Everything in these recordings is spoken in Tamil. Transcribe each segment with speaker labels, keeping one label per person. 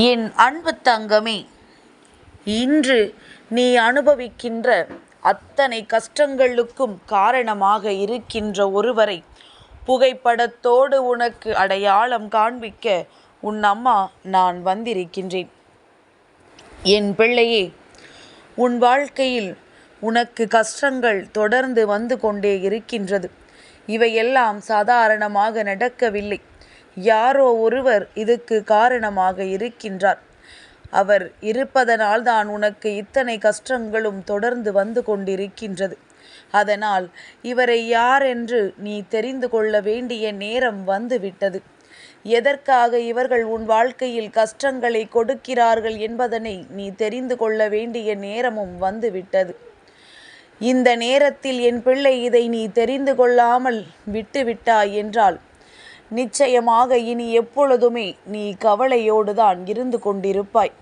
Speaker 1: என் அன்பு தங்கமே இன்று நீ அனுபவிக்கின்ற அத்தனை கஷ்டங்களுக்கும் காரணமாக இருக்கின்ற ஒருவரை புகைப்படத்தோடு உனக்கு அடையாளம் காண்பிக்க உன் அம்மா நான் வந்திருக்கின்றேன். என் பிள்ளையே உன் வாழ்க்கையில் உனக்கு கஷ்டங்கள் தொடர்ந்து வந்து கொண்டே இருக்கின்றது. இவையெல்லாம் சாதாரணமாக நடக்கவில்லை. யாரோ ஒருவர் இதுக்கு காரணமாக இருக்கின்றார். அவர் இருப்பதனால் தான் உனக்கு இத்தனை கஷ்டங்களும் தொடர்ந்து வந்து கொண்டிருக்கின்றது. அதனால் இவரை யார் என்று நீ தெரிந்து கொள்ள வேண்டிய நேரம் வந்துவிட்டது எதற்காக இவர்கள் உன் வாழ்க்கையில் கஷ்டங்களை கொடுக்கிறார்கள் என்பதனை நீ தெரிந்து கொள்ள வேண்டிய நேரமும் வந்துவிட்டது இந்த நேரத்தில் என் பிள்ளை இதை நீ தெரிந்து கொள்ளாமல் விட்டுவிட்டாய் என்றால் நிச்சயமாக இனி எப்பொழுதுமே நீ கவலையோடு தான் இருந்து கொண்டிருப்பாய்.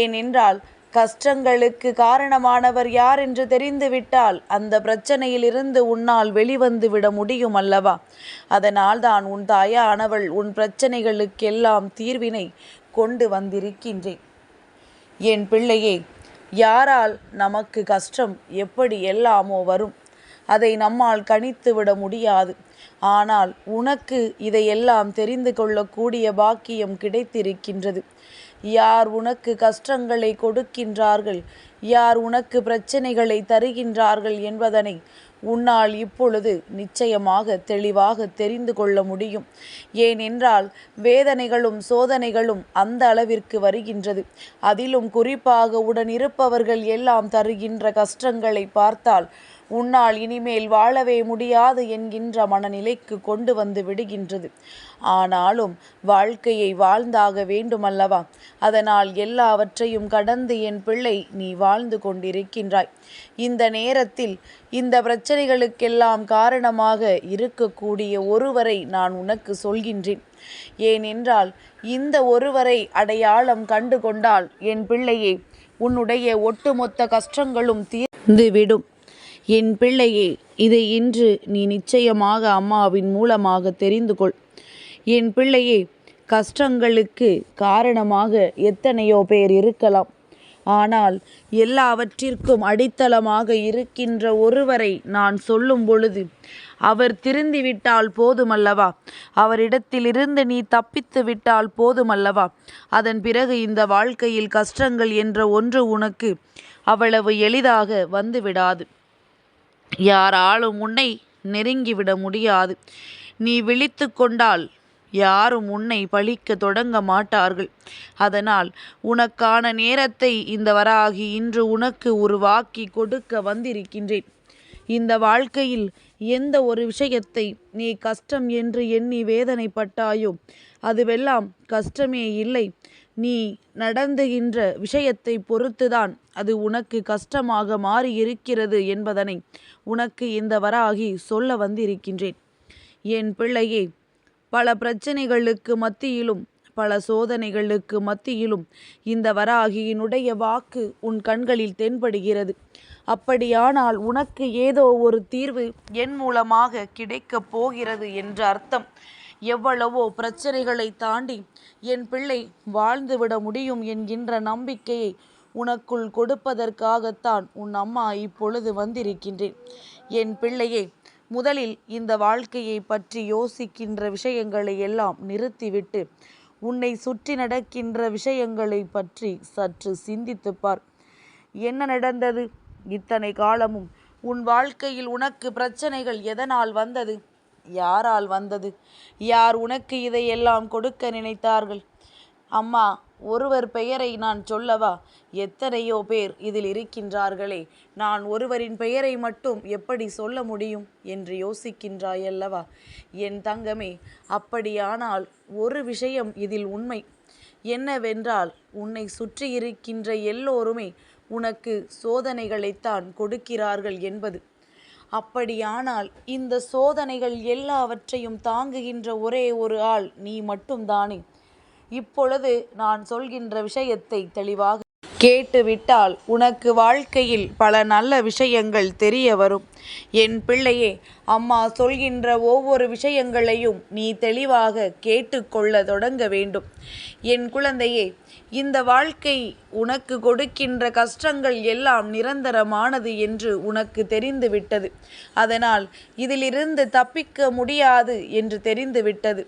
Speaker 1: ஏனென்றால் கஷ்டங்களுக்கு காரணமானவர் யார் என்று தெரிந்துவிட்டால் அந்த பிரச்சனையிலிருந்து உன்னால் வெளிவந்து விட முடியும் அல்லவா அதனால் தான் உன் தாயானவள் உன் பிரச்சனைகளுக்கெல்லாம் தீர்வினை கொண்டு வந்திருக்கின்றேன். என் பிள்ளையே யாரால் நமக்கு கஷ்டம் எப்படி எல்லாமோ வரும். அதை நம்மால் கணித்து விட முடியாது. ஆனால் உனக்கு இதையெல்லாம் தெரிந்து கொள்ளக்கூடிய பாக்கியம் கிடைத்திருக்கின்றது. யார் உனக்கு கஷ்டங்களை கொடுக்கின்றார்கள்? யார் உனக்கு பிரச்சனைகளை தருகின்றார்கள் என்பதனை உன்னால் இப்பொழுது நிச்சயமாக தெளிவாக தெரிந்து கொள்ள முடியும். ஏனென்றால் வேதனைகளும் சோதனைகளும் அந்த அளவிற்கு வருகின்றது. அதிலும் குறிப்பாக உடன் இருப்பவர்கள் எல்லாம் தருகின்ற கஷ்டங்களை பார்த்தால் உன்னால் இனிமேல் வாழவே முடியாது என்கின்ற மனநிலைக்கு கொண்டு வந்து விடுகின்றது. ஆனாலும் வாழ்க்கையை வாழ்ந்தாக வேண்டுமல்லவா? அதனால் எல்லாவற்றையும் கடந்து என் பிள்ளை நீ வாழ்ந்து கொண்டிருக்கின்றாய். இந்த நேரத்தில் இந்த பிரச்சனைகளுக்கெல்லாம் காரணமாக இருக்கக்கூடிய ஒருவரை நான் உனக்கு சொல்கின்றேன். ஏனென்றால் இந்த ஒருவரை அடையாளம் கண்டு கொண்டால் என் பிள்ளையே உன்னுடைய ஒட்டுமொத்த கஷ்டங்களும் தீர்ந்துவிடும் என் பிள்ளையே இதை இன்று நீ நிச்சயமாக அம்மாவின் மூலமாக தெரிந்து கொள் என் பிள்ளையே கஷ்டங்களுக்கு காரணமாக எத்தனையோ பேர் இருக்கலாம். ஆனால் எல்லாவற்றிற்கும் அடித்தளமாக இருக்கின்ற ஒருவரை நான் சொல்லும் பொழுது அவர் திருந்திவிட்டால் போதுமல்லவா? அவரிடத்திலிருந்து நீ தப்பித்து விட்டால் போதுமல்லவா? அதன் பிறகு இந்த வாழ்க்கையில் கஷ்டங்கள் என்ற ஒன்று உனக்கு அவ்வளவு எளிதாக வந்துவிடாது. யாராலும் உன்னை நெருங்கிவிட முடியாது. நீ விழித்து கொண்டால் யாரும் உன்னை பழிக்க தொடங்க மாட்டார்கள். அதனால் உனக்கான நேரத்தை இந்த வராகி இன்று உனக்கு உருவாக்கி கொடுக்க வந்திருக்கின்றேன். இந்த வாழ்க்கையில் எந்த ஒரு விஷயத்தை நீ கஷ்டம் என்று எண்ணி வேதனைப்பட்டாயோ அதுவெல்லாம் கஷ்டமே இல்லை. நீ நடந்துகின்ற விஷயத்தை பொறுத்துதான் அது உனக்கு கஷ்டமாக மாறி இருக்கிறது என்பதனை உனக்கு இந்த வராகி சொல்ல வந்திருக்கின்றேன். என் பிள்ளையே பல பிரச்சனைகளுக்கு மத்தியிலும் பல சோதனைகளுக்கு மத்தியிலும் இந்த வராகியினுடைய வாக்கு உன் கண்களில் தென்படுகிறது. அப்படியானால் உனக்கு ஏதோ ஒரு தீர்வு என் மூலமாக கிடைக்கப் போகிறது என்ற அர்த்தம். எவ்வளவோ பிரச்சனைகளை தாண்டி என் பிள்ளை வாழ்ந்துவிட முடியும் என்கின்ற நம்பிக்கையை உனக்குள் கொடுப்பதற்காகத்தான் உன் அம்மா இப்பொழுது வந்திருக்கின்றேன். என் பிள்ளையே முதலில் இந்த வாழ்க்கையை பற்றி யோசிக்கின்ற விஷயங்களை எல்லாம் நிறுத்திவிட்டு உன்னை சுற்றி நடக்கின்ற விஷயங்களை பற்றி சற்று சிந்தித்து பார். என்ன நடந்தது? இத்தனை காலமும் உன் வாழ்க்கையில் உனக்கு பிரச்சனைகள் எதனால் வந்தது? யாரால் வந்தது? யார் உனக்கு இதையெல்லாம் கொடுக்க நினைத்தார்கள்? அம்மா ஒருவர் பெயரை நான் சொல்லவா? எத்தனையோ பேர் இதில் இருக்கின்றார்களே. நான் ஒருவரின் பெயரை மட்டும் எப்படி சொல்ல முடியும் என்று யோசிக்கின்றாயல்லவா? என் தங்கமே அப்படியானால் ஒரு விஷயம் இதில் உண்மை. என்னவென்றால் உன்னை சுற்றி இருக்கின்ற எல்லோருமே உனக்கு சோதனைகளைத்தான் கொடுக்கிறார்கள் என்பது. அப்படியானால் இந்த சோதனைகள் எல்லாவற்றையும் தாங்குகின்ற ஒரே ஒரு ஆள் நீ மட்டும்தானே. இப்பொழுது நான் சொல்கின்ற விஷயத்தை தெளிவாக கேட்டுவிட்டால் உனக்கு வாழ்க்கையில் பல நல்ல விஷயங்கள் தெரிய வரும். என் பிள்ளையே அம்மா சொல்கின்ற ஒவ்வொரு விஷயங்களையும் நீ தெளிவாக கேட்டுக்கொள்ள தொடங்க வேண்டும். என் குழந்தையே இந்த வாழ்க்கை உனக்கு கொடுக்கின்ற கஷ்டங்கள் எல்லாம் நிரந்தரமானது என்று உனக்கு தெரிந்துவிட்டது. அதனால் இதிலிருந்து தப்பிக்க முடியாது என்று தெரிந்துவிட்டது.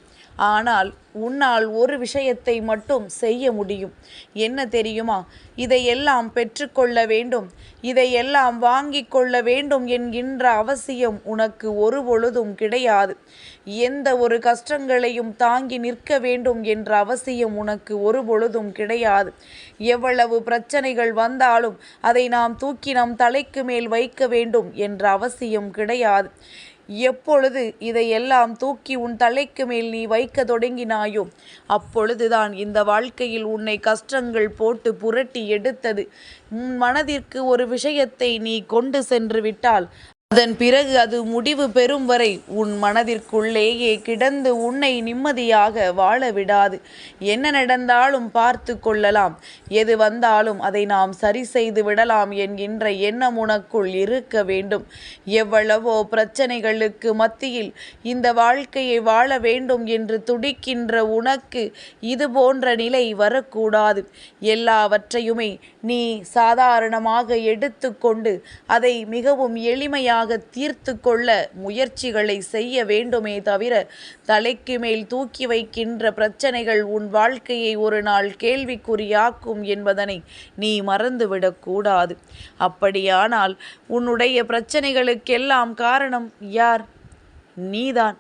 Speaker 1: ஆனால் உன்னால் ஒரு விஷயத்தை மட்டும் செய்ய முடியும். என்ன தெரியுமா? இதையெல்லாம் பெற்றுக்கொள்ள வேண்டும். இதையெல்லாம் வாங்கி கொள்ள வேண்டும் என்கின்ற அவசியம் உனக்கு ஒரு பொழுதும் கிடையாது. எந்த ஒரு கஷ்டங்களையும் தாங்கி நிற்க வேண்டும் என்ற அவசியம் உனக்கு ஒரு பொழுதும் கிடையாது. எவ்வளவு பிரச்சனைகள் வந்தாலும் அதை நாம் தூக்கி நம் தலைக்கு மேல் வைக்க வேண்டும் என்ற அவசியம் கிடையாது. எப்பொழுது இதையெல்லாம் தூக்கி உன் தலைக்கு மேல் நீ வைக்க தொடங்கினாயோ அப்பொழுதுதான் இந்த வாழ்க்கையில் உன்னை கஷ்டங்கள் போட்டு புரட்டி எடுத்தது. உன் மனதிற்கு ஒரு விஷயத்தை நீ கொண்டு சென்று விட்டால் அதன் பிறகு அது முடிவு பெறும் வரை உன் மனதிற்குள்ளேயே கிடந்து உன்னை நிம்மதியாக வாழ விடாது. என்ன நடந்தாலும் பார்த்து கொள்ளலாம். எது வந்தாலும் அதை நாம் சரி செய்து விடலாம் என்கின்ற எண்ணம் உனக்குள் இருக்க வேண்டும். எவ்வளவோ பிரச்சனைகளுக்கு மத்தியில் இந்த வாழ்க்கையை வாழ வேண்டும் என்று துடிக்கின்ற உனக்கு இது போன்ற நிலை வரக்கூடாது. எல்லாவற்றையுமே நீ சாதாரணமாக எடுத்துக்கொண்டு அதை மிகவும் எளிமையாக முழுமையாக தீர்த்து கொள்ள முயற்சிகளை செய்ய வேண்டுமே தவிர தலைக்கு மேல் தூக்கி வைக்கின்ற பிரச்சனைகள் உன் வாழ்க்கையை ஒரு நாள் கேள்விக்குறியாக்கும் என்பதனை நீ மறந்துவிடக்கூடாது அப்படியானால் உன்னுடைய பிரச்சனைகளுக்கெல்லாம் காரணம் யார்? நீதான்.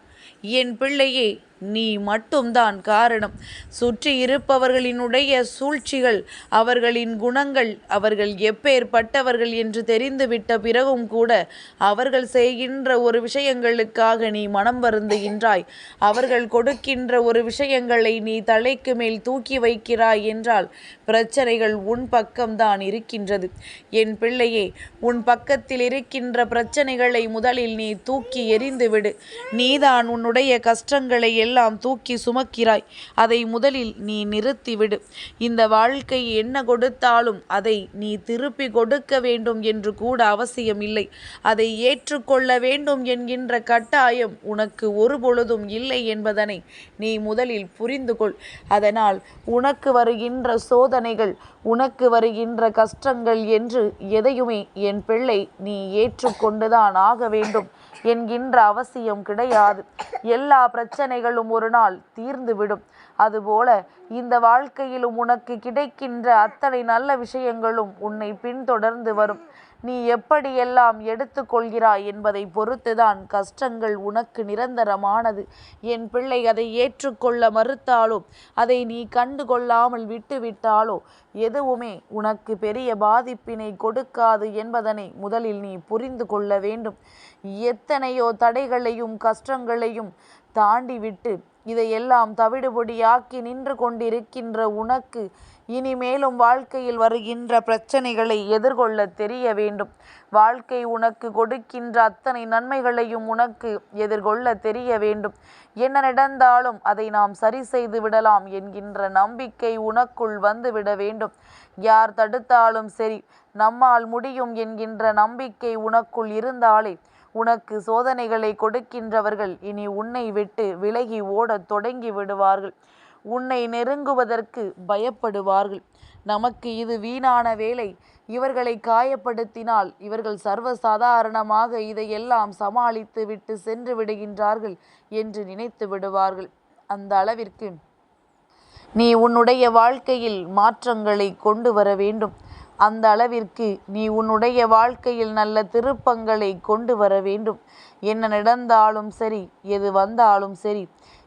Speaker 1: என் பிள்ளையே நீ மட்டும்தான் காரணம். சுற்றி இருப்பவர்களினுடைய சூழ்ச்சிகள் அவர்களின் குணங்கள் அவர்கள் எப்பேற்பட்டவர்கள் என்று தெரிந்துவிட்ட பிறகும் கூட அவர்கள் செய்கின்ற ஒரு விஷயங்களுக்காக நீ மனம் வருந்துகின்றாய். அவர்கள் கொடுக்கின்ற ஒரு விஷயங்களை நீ தலைக்கு மேல் தூக்கி வைக்கிறாய் என்றால் பிரச்சனைகள் உன் பக்கம்தான் இருக்கின்றது. என் பிள்ளையே உன் பக்கத்தில் இருக்கின்ற பிரச்சனைகளை முதலில் நீ தூக்கி எறிந்துவிடு. நீதான் உன்னுடைய கஷ்டங்களை எல்லாம் தூக்கி சுமக்கிறாய். அதை முதலில் நீ நிறுத்திவிடு. இந்த வாழ்க்கை என்ன கொடுத்தாலும் அதை நீ திருப்பி கொடுக்க வேண்டும் என்று கூட அவசியம் இல்லை அதை ஏற்றுக்கொள்ள வேண்டும் என்கின்ற கட்டாயம் உனக்கு ஒரு பொழுதும் இல்லை என்பதனை நீ முதலில் புரிந்து கொள். அதனால் உனக்கு வருகின்ற சோதனைகள் உனக்கு வருகின்ற கஷ்டங்கள் என்று எதையுமே என் பிள்ளை நீ ஏற்றுக்கொண்டுதான் ஆக வேண்டும். என்கின்ற அவசியம் கிடையாது. எல்லா பிரச்சனைகளும் ஒரு நாள் தீர்ந்துவிடும். அதுபோல இந்த வாழ்க்கையிலும் உனக்கு கிடைக்கின்ற அத்தனை நல்ல விஷயங்களும் உன்னை பின்தொடர்ந்து வரும். நீ எப்படியெல்லாம் எடுத்துக்கொள்கிறாய் என்பதை பொறுத்துதான் கஷ்டங்கள் உனக்கு நிரந்தரமானது. என் பிள்ளை அதை ஏற்றுக்கொள்ள மறுத்தாலோ அதை நீ கண்டு கொள்ளாமல் விட்டுவிட்டாலோ எதுவுமே உனக்கு பெரிய பாதிப்பினை கொடுக்காது என்பதனை முதலில் நீ புரிந்து கொள்ள வேண்டும். எத்தனையோ தடைகளையும் கஷ்டங்களையும் தாண்டிவிட்டு இதையெல்லாம் தவிடுபொடியாக்கி நின்று கொண்டிருக்கின்ற உனக்கு இனிமேலும் வாழ்க்கையில் வருகின்ற பிரச்சனைகளை எதிர்கொள்ள தெரிய வேண்டும். வாழ்க்கை உனக்கு கொடுக்கின்ற அத்தனை நன்மைகளையும் உனக்கு எதிர்கொள்ள தெரிய வேண்டும். என்ன நடந்தாலும் அதை நாம் சரி செய்து விடலாம் என்கின்ற நம்பிக்கை உனக்குள் வந்துவிட வேண்டும். யார் தடுத்தாலும் சரி நம்மால் முடியும் என்கின்ற நம்பிக்கை உனக்குள் இருந்தாலே உனக்கு சோதனைகளை கொடுக்கின்றவர்கள் இனி உன்னை விட்டு விலகி ஓடத் தொடங்கி விடுவார்கள். உன்னை நெருங்குவதற்கு பயப்படுவார்கள். நமக்கு இது வீணான வேலை. இவர்களை காயப்படுத்தினால் இவர்கள் சர்வசாதாரணமாக இதையெல்லாம் சமாளித்து விட்டு சென்று விடுகின்றார்கள் என்று நினைத்து விடுவார்கள். அந்த அளவிற்கு நீ உன்னுடைய வாழ்க்கையில் மாற்றங்களை கொண்டு வர வேண்டும். அந்த அளவிற்கு நீ உன்னுடைய வாழ்க்கையில் நல்ல திருப்பங்களை கொண்டு வர வேண்டும். என்ன நடந்தாலும் சரி எது வந்தாலும் சரி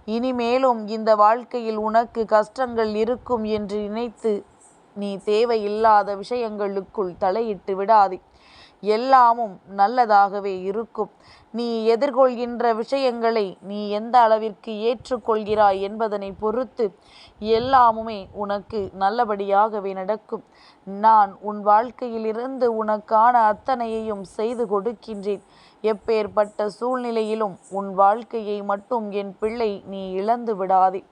Speaker 1: இனிமேலும் இந்த வாழ்க்கையில் உனக்கு கஷ்டங்கள் இருக்கும் என்று நினைத்து நீ தேவையில்லாத விஷயங்களுக்குள் தலையிட்டு விடாதே. எல்லாமும் நல்லதாகவே இருக்கும். நீ எதிர்கொள்கின்ற விஷயங்களை நீ எந்த அளவிற்கு ஏற்றுக்கொள்கிறாய் என்பதனை பொறுத்து எல்லாமுமே உனக்கு நல்லபடியாகவே நடக்கும். நான் உன் வாழ்க்கையிலிருந்து உனக்கான அத்தனையையும் செய்து கொடுக்கின்றேன். எப்பேற்பட்ட சூழ்நிலையிலும் உன் வாழ்க்கையை மட்டும் என் பிள்ளை நீ இழந்து விடாதே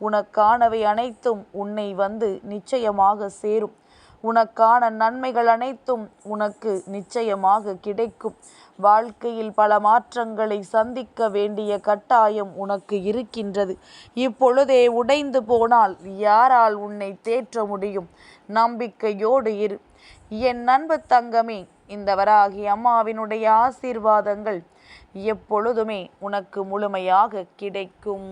Speaker 1: உனக்கானவை அனைத்தும் உன்னை வந்து நிச்சயமாக சேரும். உனக்கான நன்மைகள் அனைத்தும் உனக்கு நிச்சயமாக கிடைக்கும். வாழ்க்கையில் பல மாற்றங்களை சந்திக்க வேண்டிய கட்டாயம் உனக்கு இருக்கின்றது. இப்பொழுதே உடைந்து போனால் யாரால் உன்னை தேற்ற முடியும்? நம்பிக்கையோடு இரு. என் நண்பு தங்கமே இந்த வராகி அம்மாவினுடைய ஆசீர்வாதங்கள் எப்பொழுதுமே உனக்கு முழுமையாக கிடைக்கும்.